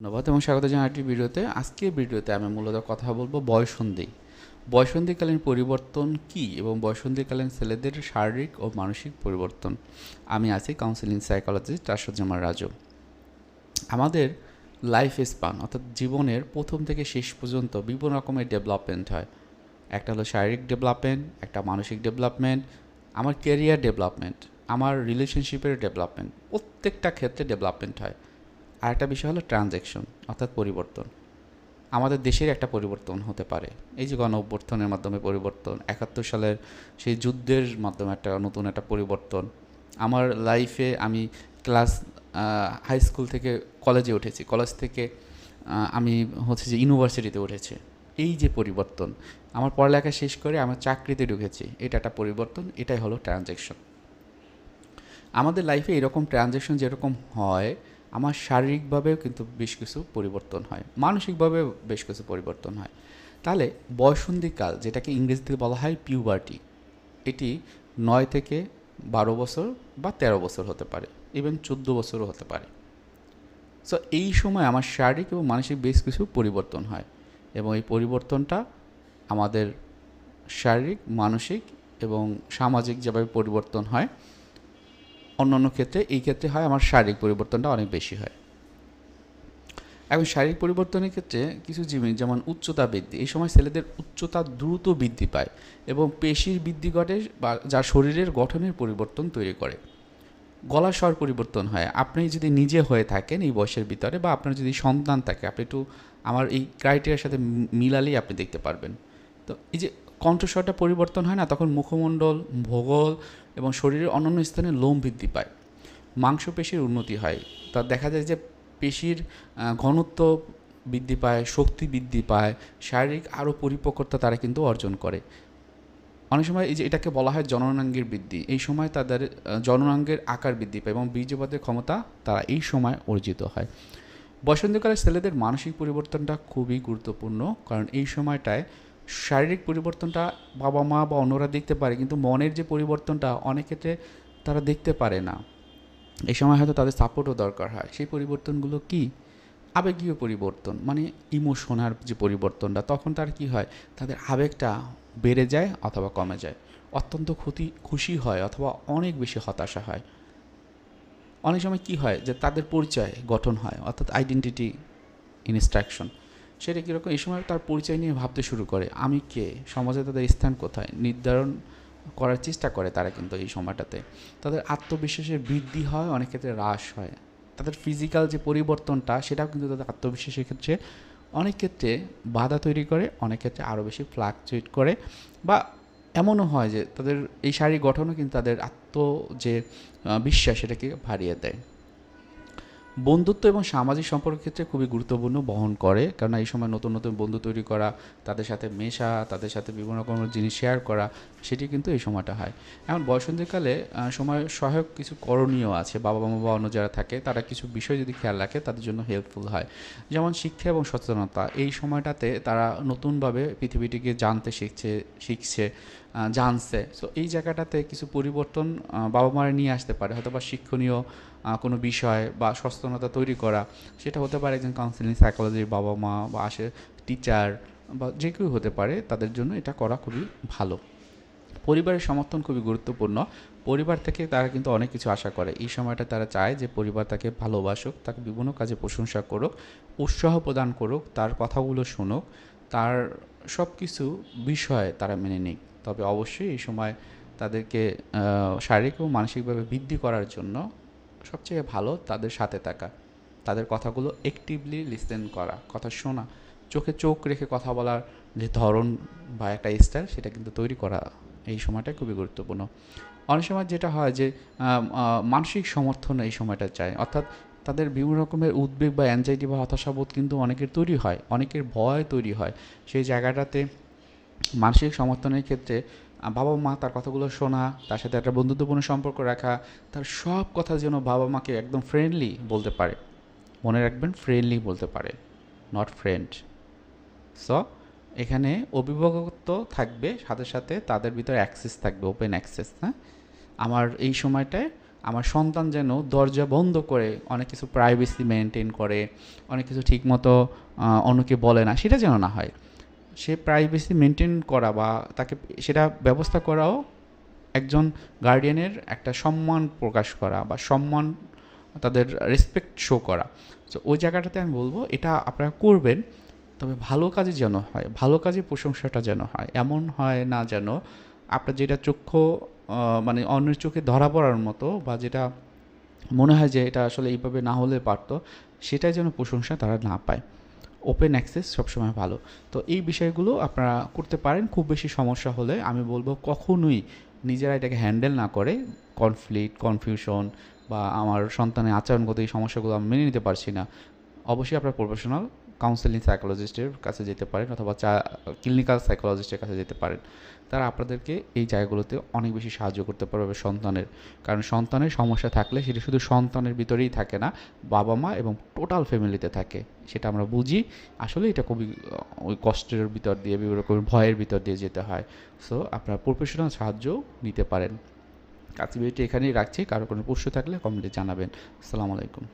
ধন্যবাদ এবং স্বাগত জানাই একটি ভিডিওতে। আজকের ভিডিওতে আমি মূলত কথা বলব বয়সন্ধি। বয়সন্ধিকালীন পরিবর্তন কি এবং বয়সন্ধিকালীন ছেলেদের শারীরিক ও মানসিক পরিবর্তন? আমি আছি কাউন্সিলিং সাইকোলজিস্ট আশুজ্জামান রাজু। আমাদের লাইফ স্পান অর্থাৎ জীবনের প্রথম থেকে শেষ পর্যন্ত বিভিন্ন রকমের ডেভেলপমেন্ট হয়। একটা হলো শারীরিক ডেভেলপমেন্ট একটা মানসিক ডেভেলপমেন্ট আমার কেরিয়ার ডেভেলপমেন্ট আমার রিলেশনশিপের ডেভেলপমেন্ট প্রত্যেকটা ক্ষেত্রে ডেভেলপমেন্ট হয়। আর একটা বিষয় হলো ট্রানজ্যাকশন অর্থাৎ পরিবর্তন। আমাদের দেশের একটা পরিবর্তন হতে পারে। এই যে গণ অভ্যর্থনের মাধ্যমে পরিবর্তন, একাত্তর সালের সেই যুদ্ধের মাধ্যমে একটা নতুন একটা পরিবর্তন। আমার লাইফে আমি ক্লাস হাই স্কুল থেকে কলেজে উঠেছি। কলেজ থেকে আমি হচ্ছে যে ইউনিভার্সিটিতে উঠেছি। এই যে পরিবর্তন, আমার পড়ালেখা শেষ করে আমার চাকরিতে ঢুকেছি। এটা একটা পরিবর্তন, এটাই হলো ট্রানজ্যাকশন আমাদের লাইফে এরকম ট্রানজ্যাকশন যেরকম হয় আমার শারীরিকভাবেও কিন্তু বেশ কিছু পরিবর্তন হয়, মানসিকভাবেও বেশ কিছু পরিবর্তন হয়। তাহলে বয়সন্ধিকাল, যেটাকে ইংরেজিতে বলা হয় পিউবার্টি এটি নয় থেকে বারো বছর বা তেরো বছর হতে পারে ইভেন চোদ্দ বছরও হতে পারে। সো এই সময় আমার শারীরিক এবং মানসিক বেশ কিছু পরিবর্তন হয় এবং এই পরিবর্তনটা আমাদের শারীরিক, মানসিক এবং সামাজিক যেভাবে পরিবর্তন হয় অন্যান্য ক্ষেত্রে, এই ক্ষেত্রে হয় আমার শারীরিক পরিবর্তনটা অনেক বেশি হয়। এখন শারীরিক পরিবর্তনের ক্ষেত্রে কিছু জিনিস, যেমন উচ্চতা বৃদ্ধি, এই সময় ছেলেদের উচ্চতা দ্রুত বৃদ্ধি পায় এবং পেশির বৃদ্ধি ঘটে বা যা শরীরের গঠনের পরিবর্তন তৈরি করে। গলার স্বর পরিবর্তন হয়। আপনি যদি নিজে হয়ে থাকেন এই বয়সের ভিতরে বা আপনার যদি সন্তান থাকে, আপনি একটু আমার এই ক্রাইটেরিয়ার সাথে মিলালেই আপনি দেখতে পারবেন। তো এই যে কণ্ঠস্বরটা পরিবর্তন হয় না, তখন মুখমণ্ডল, ভূগোল এবং শরীরের অন্যান্য স্থানে লোম বৃদ্ধি পায়। মাংসপেশির উন্নতি হয়। তা দেখা যায় যে পেশির ঘনত্ব বৃদ্ধি পায়, শক্তি বৃদ্ধি পায়, শারীরিক আরও পরিপক্কতা তারা কিন্তু অর্জন করে। অনেক সময় এই যে এটাকে বলা হয় জননাঙ্গের বৃদ্ধি। এই সময় তাদের জননাঙ্গের আকার বৃদ্ধি পায় এবং বীর্যপাতের ক্ষমতা তারা এই সময় অর্জিত হয়। বসন্তকালে ছেলেদের মানসিক পরিবর্তনটা খুবই গুরুত্বপূর্ণ, কারণ এই সময়টায় শারীরিক পরিবর্তনটা বাবা মা বা অন্যরা দেখতে পারে, কিন্তু মনের যে পরিবর্তনটা অনেক ক্ষেত্রে তারা দেখতে পারে না। এই সময় হয়তো তাদের সাপোর্টও দরকার হয়। সেই পরিবর্তনগুলো কি? আবেগীয় পরিবর্তন মানে ইমোশনাল যে পরিবর্তনটা, তখন তার কি হয়? তাদের আবেগটা বেড়ে যায় অথবা কমে যায়। অত্যন্ত ক্ষতি, খুশি হয় অথবা অনেক বেশি হতাশা হয়। অনেক সময় কি হয়? যে তাদের পরিচয় গঠন হয়, অর্থাৎ আইডেন্টিটি ইনস্ট্রাকশন সেটা কীরকম? এই সময় তার পরিচয় নিয়ে ভাবতে শুরু করে। আমি কে? সমাজে তাদের স্থান কোথায়? নির্ধারণ করার চেষ্টা করে তারা কিন্তু এই সময়টাতে। তাদের আত্মবিশ্বাসের বৃদ্ধি হয়, অনেক ক্ষেত্রে হ্রাস হয়। তাদের ফিজিক্যাল যে পরিবর্তনটা, সেটাও কিন্তু তাদের আত্মবিশ্বাসের ক্ষেত্রে অনেক ক্ষেত্রে বাধা তৈরি করে, অনেক ক্ষেত্রে আরও বেশি ফ্লাকচুয়েট করে। বা এমনও হয় যে তাদের এই শারীরিক গঠনও কিন্তু তাদের আত্ম যে বিশ্বাস, সেটাকে বাড়িয়ে দেয়। বন্ধুত্ব এবং সামাজিক সম্পর্কের ক্ষেত্রে খুবই গুরুত্বপূর্ণ বহন করে। কারণ এই সময় নতুন নতুন বন্ধু তৈরি করা, তাদের সাথে মেশা, তাদের সাথে বিভিন্ন রকমের জিনিস শেয়ার করা, সেটি কিন্তু এই সময়টা হয়। এখন বয়সন্ধিকালে সময় সহায়ক কিছু করণীয় আছে। বাবা মা বা অন্য যারা থাকে, তারা কিছু বিষয় যদি খেয়াল রাখে, তাদের জন্য হেল্পফুল হয়। যেমন শিক্ষা এবং সচেতনতা, এই সময়টাতে তারা নতুনভাবে পৃথিবীটিকে জানতে শিখছে শিখছে জানছে। সো এই জায়গাটাতে কিছু পরিবর্তন বাবা মারা নিয়ে আসতে পারে। হয়তো বা শিক্ষণীয় কোনো বিষয় বা সচেতনতা তৈরি করা, সেটা হতে পারে একজন কাউন্সিলিং সাইকোলজির বাবা মা বা আসে টিচার বা যে কেউ হতে পারে, তাদের জন্য এটা করা খুবই ভালো। পরিবারের সমর্থন খুবই গুরুত্বপূর্ণ। পরিবার থেকে তারা কিন্তু অনেক কিছু আশা করে। এই সময়টা তারা চায় যে পরিবার তাকে ভালোবাসুক, তাকে বিভিন্ন কাজে প্রশংসা করুক, উৎসাহ প্রদান করুক, তার কথাগুলো শুনুক, তার সব কিছু বিষয়ে তারা মেনে নিক। তবে অবশ্যই এই সময় তাদেরকে শারীরিক ও মানসিকভাবে বৃদ্ধি করার জন্য সবচেয়ে ভালো তাদের সাথে থাকা। তাদের কথাগুলো অ্যাক্টিভলি লিসেন করা, কথা শোনা, চোখে চোখ রেখে কথা বলার যে ধরন বা একটা স্টাইল সেটা কিন্তু তৈরি করা এই সময়টা খুবই গুরুত্বপূর্ণ। অনেক সময় যেটা হয় যে মানসিক সমর্থন এই সময়টা চায়। অর্থাৎ তাদের বিভিন্ন রকমের উদ্বেগ বা অ্যাংজাইটি বা হতাশাবোধ কিন্তু অনেকের তৈরি হয়, অনেকের ভয় তৈরি হয়। সেই জায়গাটাতে মানসিক সমর্থনের ক্ষেত্রে বাবা মা তার কথাগুলো শোনা, তার সাথে একটা বন্ধুত্বপূর্ণ সম্পর্ক রাখা, তার সব কথা যেন বাবা মাকে একদম ফ্রেন্ডলি বলতে পারে। মনে রাখবেন ফ্রেন্ডলি বলতে পারে নট ফ্রেন্ড সো এখানে অভিভাবকত্ব থাকবে, সাথে সাথে তাদের ভিতরে অ্যাক্সেস থাকবে ওপেন অ্যাক্সেস হ্যাঁ? আমার এই সময়টায় আমার সন্তান যেন দরজা বন্ধ করে, অনেক কিছু প্রাইভেসি মেনটেন করে, অনেক কিছু ঠিকমতো অন্যকে বলে না, সেটা যেন না হয়। সে প্রাইভেসি মেনটেন করা বা তাকে সেটা ব্যবস্থা করাও একজন গার্ডিয়ানের একটা সম্মান প্রকাশ করা বা সম্মান তাদের রেসপেক্ট শো করা। তো ওই জায়গাটাতে আমি বলব, এটা আপনারা করবেন, তবে ভালো কাজে যেন হয়, ভালো কাজে প্রশংসাটা যেন হয়, এমন হয় না যেন আপনার যেটা চক্ষু মানে অন্যের চোখে ধরা পড়ার মতো বা যেটা মনে হয় যে এটা আসলে এইভাবে না হলে পারতো, সেটাই যেন প্রশংসা তারা না পায়। ওপেন অ্যাক্সেস সবসময় ভালো। তো এই বিষয়গুলো আপনারা করতে পারেন। খুব বেশি সমস্যা হলে আমি বলব কখনোই নিজেরা এটাকে হ্যান্ডেল না করে কনফ্লিক্ট কনফিউশন বা আমার সন্তানের আচরণগত এই সমস্যাগুলো আমি মেনে নিতে পারছি না। অবশ্যই আপনার প্রফেশনাল কাউন্সেলিং সাইকোলজিস্টের কাছে যেতে পারেন অথবা চা ক্লিনিক্যাল সাইকোলজিস্টের কাছে যেতে পারেন। তারা আপনাদেরকে এই জায়গাগুলোতে অনেক বেশি সাহায্য করতে পারবে সন্তানের। কারণ সন্তানের সমস্যা থাকলে সেটা শুধু সন্তানের ভিতরেই থাকে না, বাবা মা এবং টোটাল ফ্যামিলিতে থাকে। সেটা আমরা বুঝি। আসলে এটা খুবই, ওই কষ্টের ভিতর দিয়ে, বিভিন্ন রকমের ভয়ের ভিতর দিয়ে যেতে হয়। সো আপনারা প্রফেশনাল সাহায্য নিতে পারেন। আজকে ভিডিওটি এখানেই রাখছি। কারও কোনো প্রশ্ন থাকলে কমেন্টে জানাবেন। আসসালামু আলাইকুম।